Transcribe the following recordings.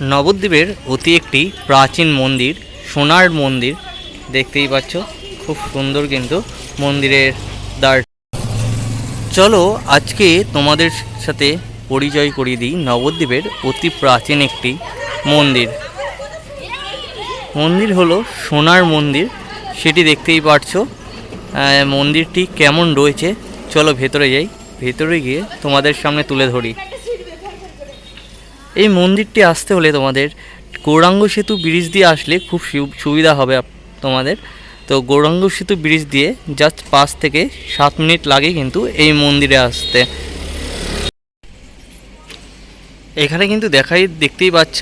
নবদ্বীপের অতি একটি প্রাচীন মন্দির, সোনার মন্দির। দেখতেই পাচ্ছ, খুব সুন্দর কিন্তু মন্দিরের দ্বার। চলো আজকে তোমাদের সাথে পরিচয় করিয়ে দিই নবদ্বীপের অতি প্রাচীন একটি মন্দির। মন্দির হলো সোনার মন্দির, সেটি দেখতেই পারছ। মন্দিরটি কেমন রয়েছে? চলো ভেতরে যাই, ভেতরে গিয়ে তোমাদের সামনে তুলে ধরি। এই মন্দিরটি আসতে হলে তোমাদের গৌরাঙ্গ সেতু ব্রিজ দিয়ে আসলে খুব সুবিধা হবে তোমাদের। তো গৌরাঙ্গ সেতু ব্রিজ দিয়ে জাস্ট পাঁচ থেকে সাত মিনিট লাগে কিন্তু এই মন্দিরে আসতে। এখানে কিন্তু দেখাই, দেখতেই পাচ্ছ,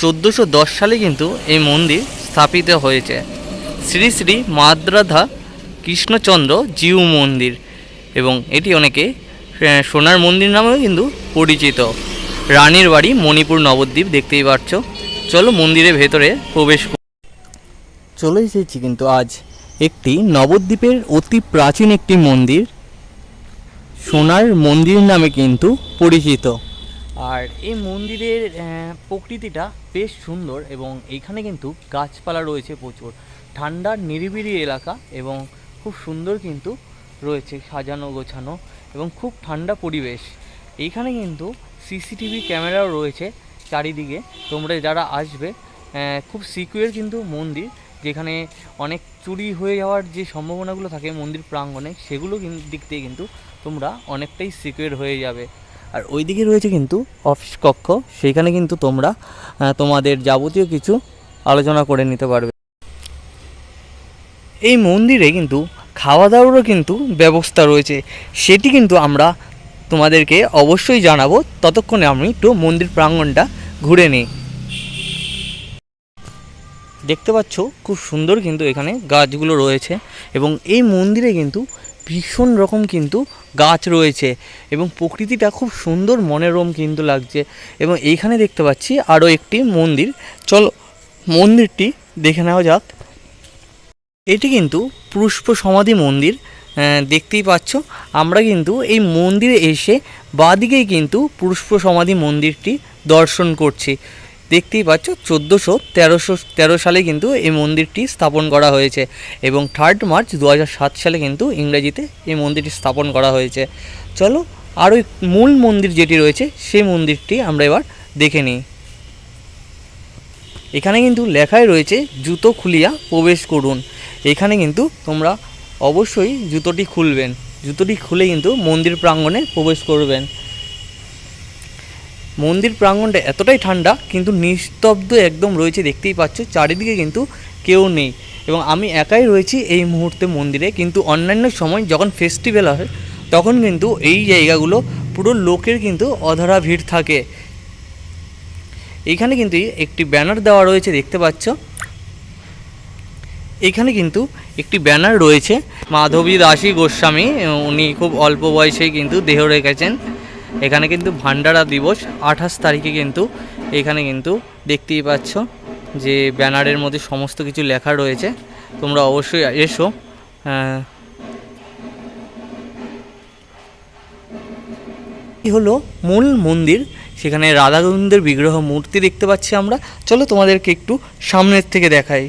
চোদ্দোশো দশ সালে কিন্তু এই মন্দির স্থাপিত হয়েছে। শ্রী শ্রী মাদ্রাধা কৃষ্ণচন্দ্র জিউ মন্দির এবং এটি অনেকে সোনার মন্দির নামেও কিন্তু পরিচিত। রানীর বাড়ি মণিপুর নবদ্বীপ, দেখতেই পাচ্ছ। চলো মন্দিরের ভেতরে প্রবেশ। চলে এসেছি কিন্তু আজ একটি নবদ্বীপের অতি প্রাচীন একটি মন্দির। সোনার মন্দির নামে কিন্তু পরিচিত। আর এই মন্দিরের প্রকৃতিটা বেশ সুন্দর এবং এইখানে কিন্তু গাছপালা রয়েছে প্রচুর। ঠান্ডা, নিরিবিলি এলাকা এবং খুব সুন্দর কিন্তু রয়েছে সাজানো গোছানো এবং খুব ঠান্ডা পরিবেশ। এইখানে কিন্তু সিসিটিভি ক্যামেরাও রয়েছে চারিদিকে। তোমরা যারা আসবে খুব সিকিউর কিন্তু মন্দির, যেখানে অনেক চুরি হয়ে যাওয়ার যে সম্ভাবনাগুলো থাকে মন্দির প্রাঙ্গণে, সেগুলো দিক দিয়ে কিন্তু তোমরা অনেকটাই সিকিউর হয়ে যাবে। আর ওইদিকে রয়েছে কিন্তু অফিস কক্ষ, সেইখানে কিন্তু তোমরা তোমাদের যাবতীয় কিছু আলোচনা করে নিতে পারবে। এই মন্দিরে কিন্তু খাওয়া দাওয়ারও কিন্তু ব্যবস্থা রয়েছে। সেটি কিন্তু আমরা তোমাদেরকে অবশ্যই জানাব ততক্ষণে আমি একটু মন্দির প্রাঙ্গণটা ঘুরে নিই। দেখতে পাচ্ছ, খুব সুন্দর কিন্তু এখানে গাছগুলো রয়েছে এবং এই মন্দিরে কিন্তু ভীষণ রকম কিন্তু গাছ রয়েছে এবং প্রকৃতিটা খুব সুন্দর মনোরম কিন্তু লাগছে এবং এইখানে দেখতে পাচ্ছি আরও একটি মন্দির। চলো, মন্দিরটি দেখে নেওয়া যাক। এটি কিন্তু পুষ্প সমাধি মন্দির। দেখতেই পাচ্ছ। আমরা কিন্তু এই মন্দিরে এসে বাদিকেই কিন্তু পুষ্প সমাধি মন্দিরটি দর্শন করছি। দেখতেই পাচ্ছ, চোদ্দোশো তেরোশো তেরো সালে কিন্তু এই মন্দিরটি স্থাপন করা হয়েছে এবং থার্ড মার্চ দু সাত সালে কিন্তু ইংরেজিতে এই মন্দিরটি স্থাপন করা হয়েছে। চলো, আরও মূল মন্দির যেটি রয়েছে, সেই মন্দিরটি আমরা এবার দেখে নিই। এখানে কিন্তু লেখাই রয়েছে, জুতো খুলিয়া প্রবেশ করুন। এখানে কিন্তু তোমরা অবশ্যই জুতোটি খুলবেন। জুতোটি খুলে কিন্তু মন্দির প্রাঙ্গণে প্রবেশ করবেন। মন্দির প্রাঙ্গণটা এতটাই ঠান্ডা, কিন্তু নিস্তব্ধ একদম রয়েছে, দেখতেই পাচ্ছ। চারিদিকে কিন্তু কেউ নেই। এবং আমি একাই রয়েছি এই মুহূর্তে মন্দিরে, কিন্তু অন্যান্য সময় যখন ফেস্টিভ্যাল হয় তখন কিন্তু এই জায়গাগুলো পুরো লোকের কিন্তু অধরা ভিড় থাকে। এইখানে কিন্তু একটি ব্যানার দেওয়া রয়েছে, দেখতে পাচ্ছ। এখানে কিন্তু একটি ব্যানার রয়েছে, মাধবী দাসী গোস্বামী, উনি খুব অল্প বয়সেই কিন্তু দেহ রেখেছেন। এখানে কিন্তু ভান্ডারা দিবস, আঠাশ তারিখে কিন্তু এখানে কিন্তু দেখতেই পাচ্ছ যে ব্যানারের মধ্যে সমস্ত কিছু লেখা রয়েছে। তোমরা অবশ্যই এসো হলো মূল মন্দির, সেখানে রাধা গোবিন্দের বিগ্রহ মূর্তি দেখতে পাচ্ছি আমরা। চলো তোমাদেরকে একটু সামনের থেকে দেখাই।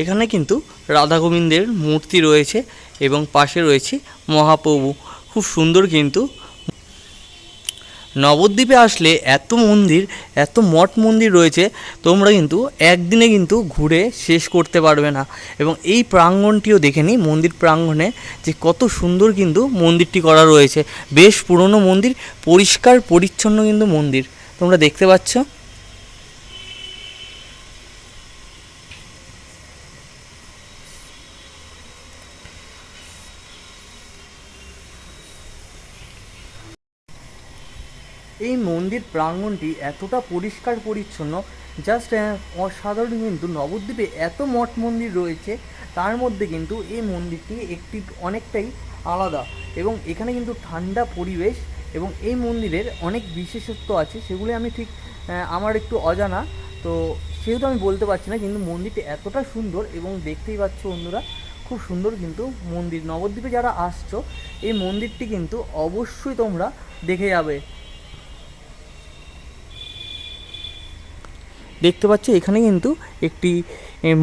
এখানে কিন্তু রাধা গোবিন্দের মূর্তি রয়েছে এবং পাশে রয়েছে মহাপ্রভু। খুব সুন্দর কিন্তু। নবদ্বীপে আসলে এত মন্দির, এত মঠ মন্দির রয়েছে, তোমরা কিন্তু একদিনে কিন্তু ঘুরে শেষ করতে পারবে না। এবং এই প্রাঙ্গণটিও দেখে নিই, মন্দির প্রাঙ্গণে যে কত সুন্দর কিন্তু মন্দিরটি করা রয়েছে। বেশ পুরনো মন্দির, পরিষ্কার, পরিচ্ছন্ন কিন্তু মন্দির। তোমরা দেখতে পাচ্ছ? এই মন্দির প্রাঙ্গণটি এতটা পরিষ্কার পরিচ্ছন্ন জাস্ট অসাধারণ কিন্তু নবদ্বীপে এত মঠ মন্দির রয়েছে, তার মধ্যে কিন্তু এই মন্দিরটি একটি অনেকটাই আলাদা এবং এখানে কিন্তু ঠান্ডা পরিবেশ এবং এই মন্দিরের অনেক বিশেষত্ব আছে, সেগুলি আমি ঠিক আমার একটু অজানা। তো সেহেতু আমি বলতে পারছি না, কিন্তু মন্দিরটি এতটা সুন্দর এবং দেখতেই পাচ্ছ বন্ধুরা, খুব সুন্দর কিন্তু মন্দির। নবদ্বীপে যারা আসছো, এই মন্দিরটি কিন্তু অবশ্যই তোমরা দেখে যাবে। দেখতে পাচ্ছ, এখানে কিন্তু একটি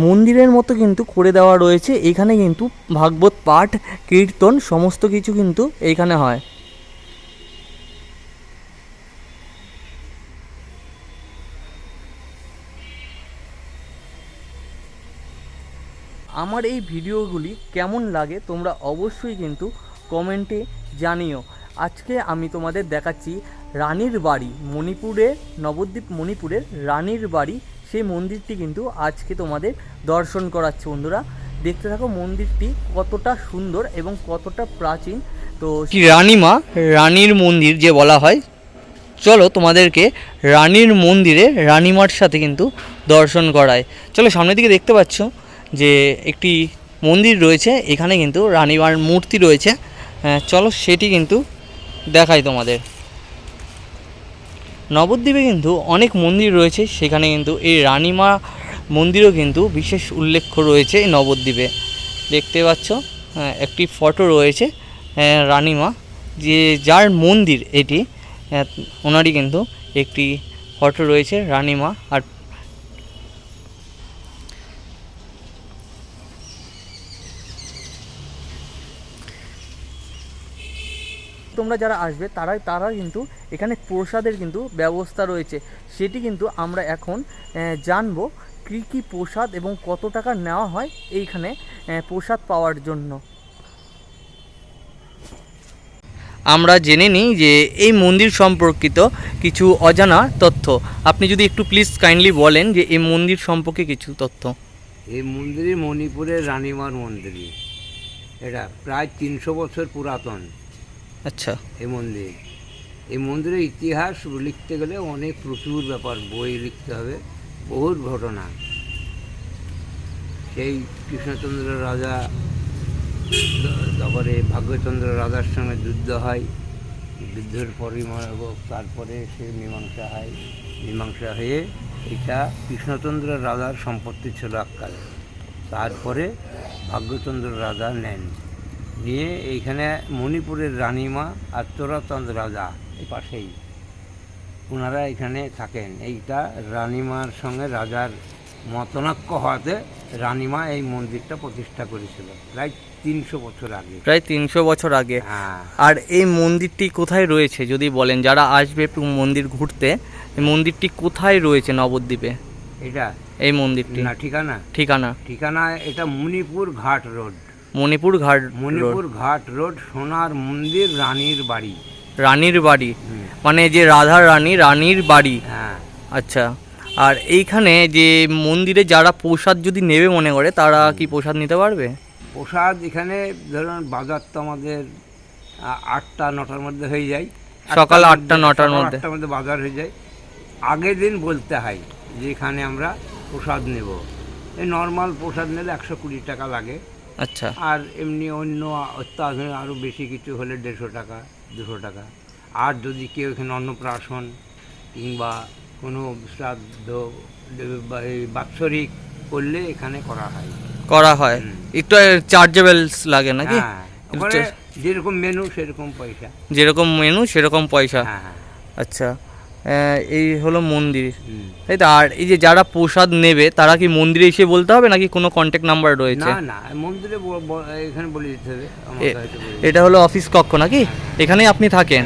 মন্দিরের মতো কিন্তু করে দেওয়া রয়েছে। এখানে কিন্তু ভাগবত পাঠ, কীর্তন, সমস্ত কিছু কিন্তু এইখানে হয়। আমার এই ভিডিওগুলি কেমন লাগে তোমরা অবশ্যই কিন্তু কমেন্টে জানিও। আজকে আমি তোমাদের দেখাচ্ছি রানীর বাড়ি, মণিপুরে, নবদ্বীপ মণিপুরের রানীর বাড়ি, সেই মন্দিরটি কিন্তু আজকে তোমাদের দর্শন করাচ্ছে বন্ধুরা। দেখতে থাকো মন্দিরটি কতটা সুন্দর এবং কতটা প্রাচীন। তো রানীমা? রানীর মন্দির যে বলা হয়। চলো তোমাদেরকে রানীর মন্দিরে রানীমার সাথে কিন্তু দর্শন করায়। চলো সামনের দিকে দেখতে পাচ্ছ যে একটি মন্দির রয়েছে, এখানে কিন্তু রানীমার মূর্তি রয়েছে। চলো সেটি কিন্তু দেখাই তোমাদের। নবদ্বীপে কিন্তু অনেক মন্দির রয়েছে। সেখানে কিন্তু এই রানীমা মন্দিরও কিন্তু বিশেষ উল্লেখ্য রয়েছে এই নবদ্বীপে। দেখতে পাচ্ছ আহ, একটি ফটো রয়েছে আহ, রানীমা যে যার মন্দির এটি ওনারই কিন্তু একটি ফটো রয়েছে রানীমা আর তোমরা যারা আসবে, তারাই, তারা কিন্তু এখানে প্রসাদের কিন্তু ব্যবস্থা রয়েছে। সেটি কিন্তু আমরা এখন জানব কী কী প্রসাদ এবং কত টাকা নেওয়া হয় এইখানে প্রসাদ পাওয়ার জন্য। আমরা জেনে নিই যে এই মন্দির সম্পর্কিত কিছু অজানা তথ্য। আপনি যদি একটু প্লিজ কাইন্ডলি বলেন যে এই মন্দির সম্পর্কে কিছু তথ্য। এই মন্দিরই মণিপুরের রানীমার মন্দিরই এটা প্রায় তিনশো বছর পুরাতন। আচ্ছা। এই মন্দির। এই মন্দিরের ইতিহাস লিখতে গেলে অনেক প্রচুর ব্যাপার, বই লিখতে হবে, বহুত ঘটনা। সেই কৃষ্ণচন্দ্র রাজা, তারপরে ভাগ্যচন্দ্র রাজার সঙ্গে যুদ্ধ হয়, যুদ্ধের পরিমাণ তারপরে সে মীমাংসা হয়। মীমাংসা হয়ে এটা কৃষ্ণচন্দ্র রাজার সম্পত্তি ছিল এককালে। তারপরে ভাগ্যচন্দ্র রাজা নেন। নিয়ে এইখানে মণিপুরের রানীমা আর চোরাচন্দ্র রাজা এই পাশেই। ওনারা এখানে থাকেন। এইটা রানীমার সঙ্গে রাজার মতনাক্য হওয়াতে রানীমা এই মন্দিরটা প্রতিষ্ঠা করেছিল প্রায় তিনশো বছর আগে। প্রায় তিনশো বছর আগে। হ্যাঁ। আর এই মন্দিরটি কোথায় রয়েছে যদি বলেন যারা আসবে একটু মন্দির ঘুরতে মন্দিরটি কোথায় রয়েছে নবদ্বীপে? এটা? এই মন্দিরটি। না ঠিকানা? ঠিকানা? ঠিকানা এটা মণিপুর ঘাট রোড। মণিপুর ঘাট মণিপুর ঘাট রোড সোনার মন্দির রানীর বাড়ি। রানীর বাড়ি। মানে যে রাধা রানী রানীর বাড়ি। হ্যাঁ। আচ্ছা। আর এইখানে যে মন্দিরে যারা প্রসাদ যদি নেবে মনে করে তারা কি প্রসাদ নিতে পারবে? প্রসাদ এখানে ধরুন বাজার তো আমাদের আটটা নটার মধ্যে হয়ে যায়। সকাল আটটা, নটার মধ্যে। আটটার মধ্যে বাজার হয়ে যায়। আগের দিন বলতে হয় যে এখানে আমরা প্রসাদ নেব। এই নর্মাল প্রসাদ নিলে একশো কুড়ি টাকা লাগে। আচ্ছা। আর এমনি অন্য অত্যাধুনিক আরও বেশি কিছু হলে দেড়শো টাকা দুশো টাকা। আর যদি কেউ এখানে অন্নপ্রাশন কিংবা কোনো শ্রাদ্ধ বাৎসরিক করলে এখানে করা হয়। করা হয়। একটু চার্জেবলস লাগে নাকি? হ্যাঁ যেরকম মেনু সেরকম পয়সা। যেরকম মেনু সেরকম পয়সা। হ্যাঁ হ্যাঁ। আচ্ছা। এই হলো মন্দির। তাই তো? আর এই যে যারা প্রসাদ নেবে তারা কি মন্দিরে এসে বলতে হবে নাকি কোনো কন্ট্যাক্ট নাম্বার রয়েছে? না না মন্দিরে এখানে বলে দিতে হবে এটা হলো অফিস কক্ষ নাকি? এখানেই আপনি থাকেন।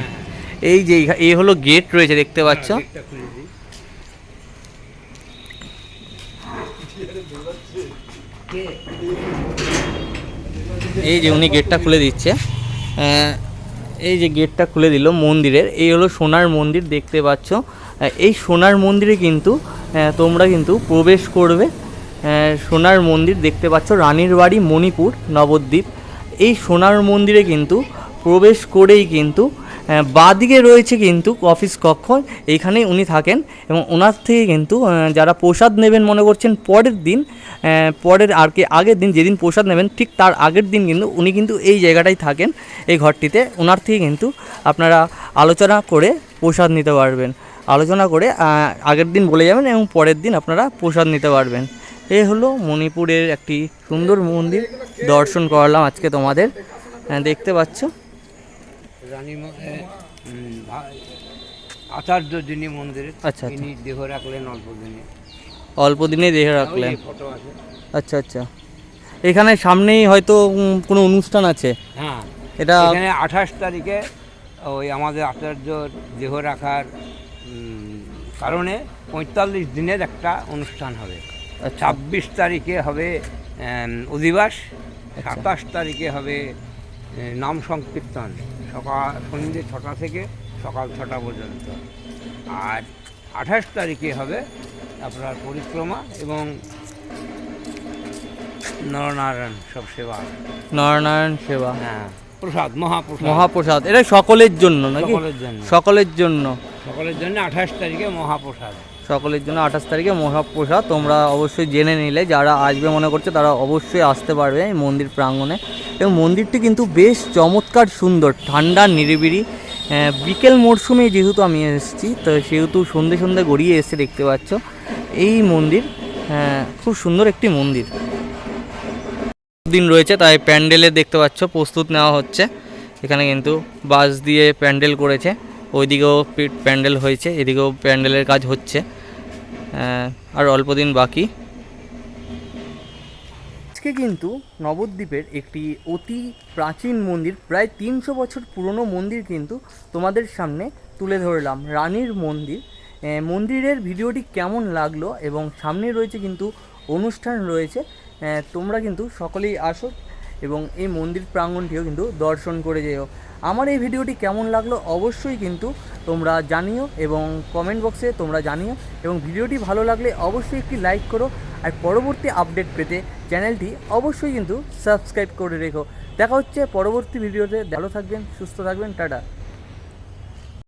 এই যে এই হলো গেট রয়েছে দেখতে পাচ্ছ? খুলে দিই। এই যে উনি গেটটা খুলে দিচ্ছে। এই যে গেটটা খুলে দিল মন্দিরের, এই হলো সোনার মন্দির, দেখতে পাচ্ছ। এই সোনার মন্দিরে কিন্তু তোমরা কিন্তু প্রবেশ করবে। সোনার মন্দির দেখতে পাচ্ছ, রানীর বাড়ি মণিপুর, নবদ্বীপ। এই সোনার মন্দিরে কিন্তু প্রবেশ করেই কিন্তু বাঁদিকে রয়েছে কিন্তু অফিস কক্ষ এইখানেই উনি থাকেন এবং ওনার থেকে কিন্তু যারা প্রসাদ নেবেন মনে করছেন পরের দিন পরের আর কি আগের দিন যেদিন প্রসাদ নেবেন, ঠিক তার আগের দিন কিন্তু উনি কিন্তু এই জায়গাটাই থাকেন, এই ঘরটিতে। ওনার থেকে কিন্তু আপনারা আলোচনা করে প্রসাদ নিতে পারবেন। আলোচনা করে আগের দিন বলে যাবেন এবং পরের দিন আপনারা প্রসাদ নিতে পারবেন। এ হলো মণিপুরের একটি সুন্দর মন্দির। দর্শন করালাম আজকে তোমাদের। দেখতে পাচ্ছ? রানী আচার্য যিনি মন্দিরে আচ্ছা, আচ্ছা। তিনি দেহ রাখলেন অল্প দিনে। অল্প দিনে দেখে রাখলেন। ফটো আছে। আচ্ছা আচ্ছা। এখানে সামনেই হয়তো কোনো অনুষ্ঠান আছে? হ্যাঁ। এটা এখানে আঠাশ তারিখে ওই আমাদের আচার্য দেহ রাখার কারণে পঁয়তাল্লিশ দিনের একটা অনুষ্ঠান হবে। আচ্ছা। ছাব্বিশ তারিখে হবে অধিবাস সাতাশ তারিখে হবে নাম সংকীর্তন। সকাল সন্ধ্যে ছটা থেকে সকাল ছটা পর্যন্ত। আর আঠাশ তারিখে হবে আপনার পরিক্রমা এবং নরনারায়ণ সব সেবা। নরনারায়ণ সেবা। হ্যাঁ প্রসাদ মহাপ্রসাদ। মহাপ্রসাদ এটা সকলের জন্য নাকি? সকলের জন্য। সকলের জন্য। সকলের জন্য আঠাশ তারিখে মহাপ্রসাদ। সকলের জন্য আঠাশ তারিখে মহাপ্রসাদ। তোমরা অবশ্যই জেনে নিলে যারা আসবে মনে করছে তারা অবশ্যই আসতে পারবে এই মন্দির প্রাঙ্গণে। এবং মন্দিরটি কিন্তু বেশ চমৎকার সুন্দর ঠান্ডা নিরিবিলি। আহ, বিকেল মরশুমে যেহেতু আমি এসেছি তো সেহেতু সন্ধে সন্ধে গড়িয়ে এসে দেখতে পাচ্ছ এই মন্দির। খুব সুন্দর একটি মন্দির। দিন রয়েছে তাই প্যান্ডেলে দেখতে পাচ্ছ প্রস্তুত নেওয়া হচ্ছে। এখানে কিন্তু বাঁশ দিয়ে প্যান্ডেল করেছে। ওইদিকেও প্যান্ডেল হয়েছে, এদিকেও প্যান্ডেলের কাজ হচ্ছে। আর অল্প দিন বাকি। আজকে কিন্তু নবদ্বীপের একটি অতি প্রাচীন মন্দির, প্রায় তিনশো বছর পুরনো মন্দির কিন্তু তোমাদের সামনে তুলে ধরলাম, রানীর মন্দির। মন্দিরের ভিডিওটি কেমন লাগল এবং সামনে রয়েছে কিন্তু অনুষ্ঠান রয়েছে তোমরা কিন্তু সকলেই আসো। এবং এই মন্দির প্রাঙ্গণটিও কিন্তু দর্শন করে যেও। আমার এই ভিডিওটি কেমন লাগল অবশ্যই কিন্তু তোমরা জানিও এবং কমেন্ট বক্সে তোমরা জানিও এবং ভিডিওটি ভালো লাগলে অবশ্যই একটি লাইক করো আর পরবর্তী আপডেট পেতে চ্যানেলটি অবশ্যই কিন্তু সাবস্ক্রাইব করে রেখো। দেখা হচ্ছে পরবর্তী ভিডিওতে। ভালো থাকবেন, সুস্থ থাকবেন, টাটা।